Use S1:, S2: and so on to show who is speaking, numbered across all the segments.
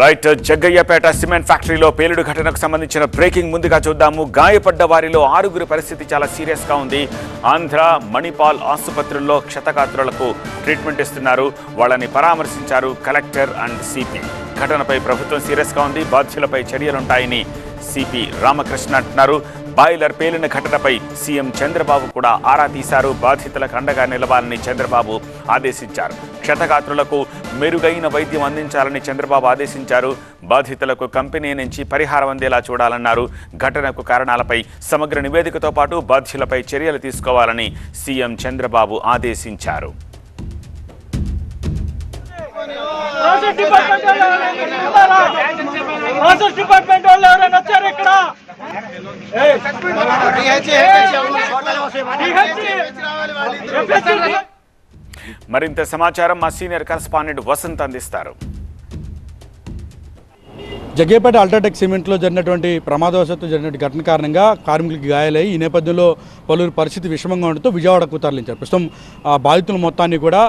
S1: Right Jaggayyapeta cement ఫ్యాక్టరీలో పేలుడు ఘటనకు సంబంధించిన బ్రేకింగ్ ముందుగా చూద్దాము. గాయపడ్డ వారిలో ఆరుగురి పరిస్థితి చాలా సీరియస్గా ఉంది. ఆంధ్ర మణిపాల్ ఆసుపత్రుల్లో క్షతగాత్రులకు ట్రీట్మెంట్ ఇస్తున్నారు. వాళ్ళని పరామర్శించారు కలెక్టర్ అండ్ సిపి. ఘటనపై ప్రభుత్వం సీరియస్గా ఉంది. బాధ్యులపై చర్యలుంటాయని సిపి రామకృష్ణ అంటున్నారు. బాయిలర్ పేలిన ఘటనపై సీఎం చంద్రబాబు కూడా ఆరా తీశారు. బాధితులకు అండగా నిలవాలని చంద్రబాబు ఆదేశించారు. క్షతగాత్రులకు మెరుగైన వైద్యం అందించాలని చంద్రబాబు ఆదేశించారు. బాధితులకు కంపెనీ నుంచి పరిహారం అందేలా చూడాలన్నారు. ఘటనకు కారణాలపై సమగ్ర నివేదికతో పాటు బాధ్యులపై చర్యలు తీసుకోవాలని సీఎం చంద్రబాబు ఆదేశించారు.
S2: డిపార్ట్మెంట్ వాళ్ళు ఎవరైనా వచ్చారు ఇక్కడ?
S1: మరింత సమాచారం మా సీనియర్ కరస్పాండెంట్ వసంత్ అందిస్తారు.
S3: జగ్గేపేట అల్ట్రాటెక్ సిమెంట్లో జరిగినటువంటి ప్రమాదవశాత్తు జరిగిన ఘటన కారణంగా కార్మికులకి గాయాలయ్యి ఈ నేపథ్యంలో పలువురు పరిస్థితి విషమంగా ఉండడంతో విజయవాడకు తరలించారు ప్రస్తుతం ఆ బాధితుల మొత్తాన్ని కూడా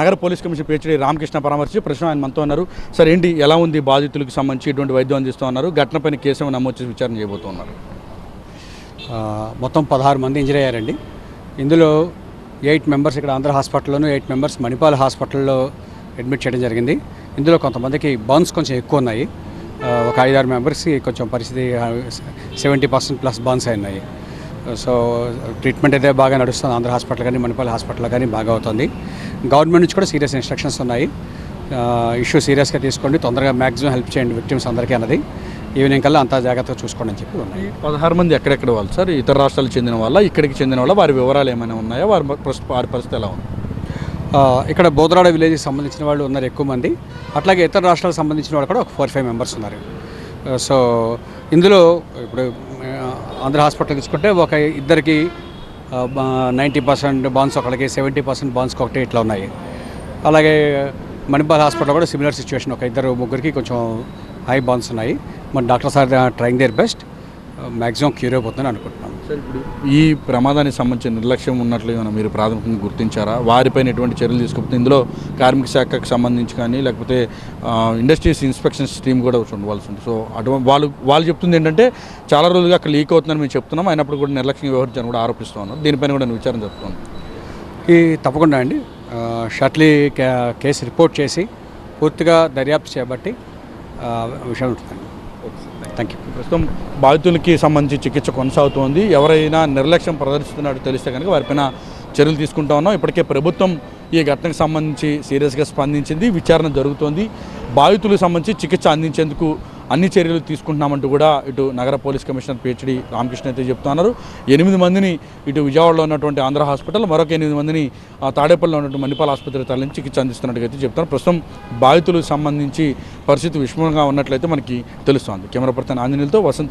S3: నగర పోలీస్ కమిషన్ పిహెచ్డి రామకృష్ణ పరామర్శించి ప్రస్తుతం ఆయన మనతో ఉన్నారు. సార్ ఏంటి ఎలా ఉంది బాధితులకు సంబంధించి ఇటువంటి వైద్యం అందిస్తూ ఉన్నారు? ఘటనపైన కేసు నమోదు చేసి విచారణ చేయబోతున్నారు?
S4: మొత్తం పదహారు మంది ఇంజరీ అయ్యారండి. ఇందులో ఎయిట్ మెంబర్స్ ఇక్కడ ఆంధ్ర హాస్పిటల్లోను ఎయిట్ మెంబర్స్ మణిపాల్ హాస్పిటల్లో అడ్మిట్ చేయడం జరిగింది. ఇందులో కొంతమందికి బర్న్స్ కొంచెం ఎక్కువ ఉన్నాయి. ఒక ఐదారు మెంబర్స్కి కొంచెం పరిస్థితి సెవెంటీ పర్సెంట్ ప్లస్ బర్న్స్ అయినాయి. సో ట్రీట్మెంట్ అయితే బాగా నడుస్తుంది. ఆంధ్ర హాస్పిటల్ కానీ మణిపాల్ హాస్పిటల్ కానీ బాగా అవుతుంది. గవర్నమెంట్ నుంచి కూడా సీరియస్ ఇన్స్ట్రక్షన్స్ ఉన్నాయి. ఇష్యూ సీరియస్గా తీసుకోండి. తొందరగా మ్యాక్సిమం హెల్ప్ చేయండి విక్టిమ్స్ అందరికీ అన్నది. ఈవినింగ్ కల్లా అంతా జాగ్రత్తగా చూసుకోండి అని చెప్పి ఉన్నాయి.
S3: పదహారు మంది ఎక్కడెక్కడ వాళ్ళు సార్? ఇతర రాష్ట్రాలకు చెందిన వాళ్ళ? ఇక్కడికి చెందిన వాళ్ళ? వారి వివరాలు ఏమైనా ఉన్నాయా? వారి వారి పరిస్థితి ఎలా ఉంది?
S4: ఇక్కడ బోధరాడ విలేజ్కి సంబంధించిన వాళ్ళు ఉన్నారు ఎక్కువ మంది. అట్లాగే ఇతర రాష్ట్రాలకు సంబంధించిన వాళ్ళు కూడా ఒక ఫోర్ ఫైవ్ మెంబర్స్ ఉన్నారు. సో ఇందులో ఇప్పుడు ఆంధ్ర హాస్పిటల్ తీసుకుంటే ఒక ఇద్దరికి నైంటీ పర్సెంట్ బాన్స్ ఒకరికి సెవెంటీ పర్సెంట్ బాన్స్ ఒకటి ఇట్లా ఉన్నాయి. అలాగే మణిపాల్ హాస్పిటల్ కూడా సిమిలర్ సిచ్యువేషన్. ఒక ఇద్దరు ముగ్గురికి కొంచెం హై బాన్స్ ఉన్నాయి. మన doctor sir trying their best. Maximum cure అయిపోతుందని అనుకుంటున్నాను.
S3: సార్ ఇప్పుడు ఈ ప్రమాదానికి సంబంధించిన నిర్లక్ష్యం ఉన్నట్లు ఏమైనా మీరు ప్రాథమికంగా గుర్తించారా? వారిపైన ఎటువంటి చర్యలు తీసుకుంటుంది ఇందులో కార్మిక శాఖకు సంబంధించి కానీ లేకపోతే ఇండస్ట్రీస్ ఇన్స్పెక్షన్స్ టీమ్ కూడా ఉండవలసి ఉంటుంది. సో అటువంటి వాళ్ళు వాళ్ళు చెప్తుంది ఏంటంటే చాలా రోజులుగా అక్కడ లీక్ అవుతుందని మేము చెప్తున్నాం. అయినప్పుడు కూడా నిర్లక్ష్యం వ్యవహరించాలని కూడా ఆరోపిస్తూ ఉన్నారు దీనిపైన కూడా నేను విచారణ చెప్తున్నాను
S4: ఈ తప్పకుండా అండి. కే- కేసు రిపోర్ట్ చేసి పూర్తిగా దర్యాప్తు చేపట్టి విషయం ఉంటుందండి థ్యాంక్ యూ
S3: ప్రస్తుతం బాధితులకి సంబంధించి చికిత్స కొనసాగుతోంది. ఎవరైనా నిర్లక్ష్యం ప్రదర్శిస్తున్నట్టు తెలిస్తే కనుక వారిపైన చర్యలు తీసుకుంటా ఉన్నాం. ఇప్పటికే ప్రభుత్వం ఈ ఘటనకు సంబంధించి సీరియస్గా స్పందించింది. విచారణ జరుగుతోంది. బాధితులకు సంబంధించి చికిత్స అందించేందుకు అన్ని చర్యలు తీసుకుంటున్నామంటూ కూడా ఇటు నగర పోలీస్ కమిషనర్ పిహెచ్డి రామకృష్ణ అయితే చెప్తున్నారు ఎనిమిది మందిని ఇటు విజయవాడలో ఉన్నటువంటి ఆంధ్ర హాస్పిటల్ మరొక ఎనిమిది మందిని ఆ, తాడేపల్లిలో ఉన్నటువంటి మణిపాల్ ఆసుపత్రి తరలించి చికిత్స అందిస్తున్నట్టుగా అయితే చెప్తున్నారు. ప్రస్తుతం బాధితులకు సంబంధించి పరిస్థితి విషమంగా ఉన్నట్లయితే మనకి తెలుస్తోంది. Camera person ఆంజనేయులతో Vasant